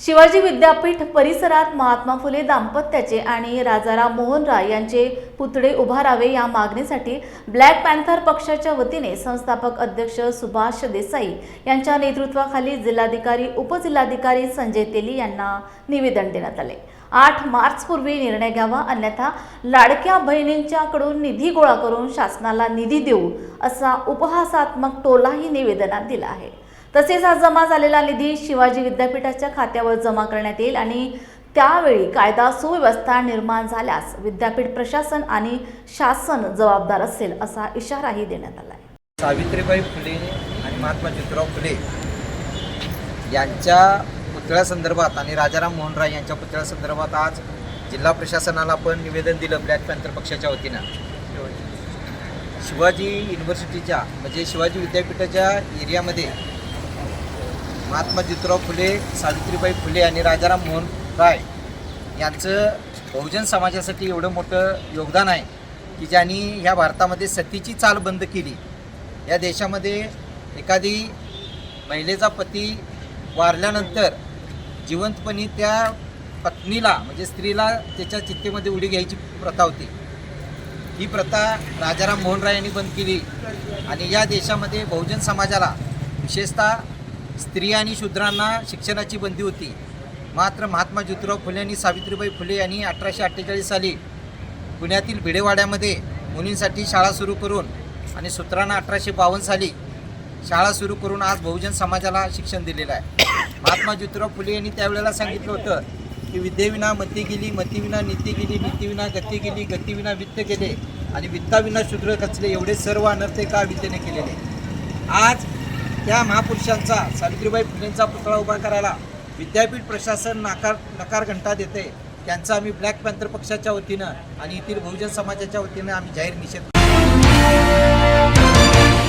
शिवाजी विद्यापीठ परिसरात महात्मा फुले दाम्पत्याचे आणि राजाराम मोहन राय यांचे पुतळे उभारावे या मागणीसाठी ब्लॅक पॅन्थर पक्षाच्या वतीने संस्थापक अध्यक्ष सुभाष देसाई यांच्या नेतृत्वाखाली जिल्हाधिकारी उपजिल्हाधिकारी संजय तेली यांना निवेदन देण्यात आले. आठ मार्चपूर्वी निर्णय घ्यावा अन्यथा लाडक्या बहिणींच्याकडून निधी गोळा करून शासनाला निधी देऊ असा उपहासात्मक टोलाही निवेदनात दिला आहे. तसेच हा जमा झालेला निधी शिवाजी विद्यापीठाच्या खात्यावर जमा करण्यात येईल आणि त्यावेळी कायदा सुव्यवस्था निर्माण झाल्यास विद्यापीठ प्रशासन आणि शासन जबाबदार असेल असा इशाराही देण्यात आला आहे सावित्रीबाई फुले आणि महात्मा ज्योतिराव फुले यांच्या पुतळ्यासंदर्भात आणि राजाराम मोहन राय यांच्या पुतळ्यासंदर्भात आज जिल्हा प्रशासनाला आपण निवेदन दिलं ब्लॅक पॅन्थर पक्षाच्या वतीनं. शिवाजी युनिव्हर्सिटीच्या म्हणजे शिवाजी विद्यापीठाच्या एरियामध्ये महात्मा ज्योतिराव फुले सावित्रीबाई फुले आणि राजाराम मोहन राय यांचं बहुजन समाजासाठी एवढं मोठं योगदान आहे की ज्यांनी ह्या भारतामध्ये सतीची चाल बंद केली. या देशामध्ये एखादी महिलेचा पती वारल्यानंतर जिवंतपणी त्या पत्नीला म्हणजे स्त्रीला त्याच्या चित्तेमध्ये उडी घ्यायची प्रथा होती. ही प्रथा राजाराम मोहन राय यांनी बंद केली. आणि या देशामध्ये बहुजन समाजाला विशेषतः स्त्रिया आणि शूद्रांना शिक्षणाची बंदी होती. मात्र महात्मा ज्योतिराव फुले आणि सावित्रीबाई फुले यांनी अठराशे अठ्ठेचाळीस साली पुण्यातील भिडेवाड्यामध्ये मुलींसाठी शाळा सुरू करून आणि सूत्रांना अठराशे बावन्न साली शाळा सुरू करून आज बहुजन समाजाला शिक्षण दिलेलं आहे. महात्मा ज्योतिराव फुले यांनी त्यावेळेला सांगितलं होतं की विद्येविना मती गेली मतीविना नीती गेली नीतीविना गती गेली गतीविना वित्त गेले आणि वित्ताविना शूद्र खचले एवढे सर्व अनर्थे का विद्येने केलेले. आज त्या महापुरुषांचा सावित्रीबाई फुलेंचा पुतळा उभा करायला विद्यापीठ प्रशासन नाकार नकार घंटा देते. त्यांचा आम्ही ब्लॅक पॅन्थर पक्षाच्या वतीनं आणि येथील बहुजन समाजाच्या वतीनं आम्ही जाहीर निषेध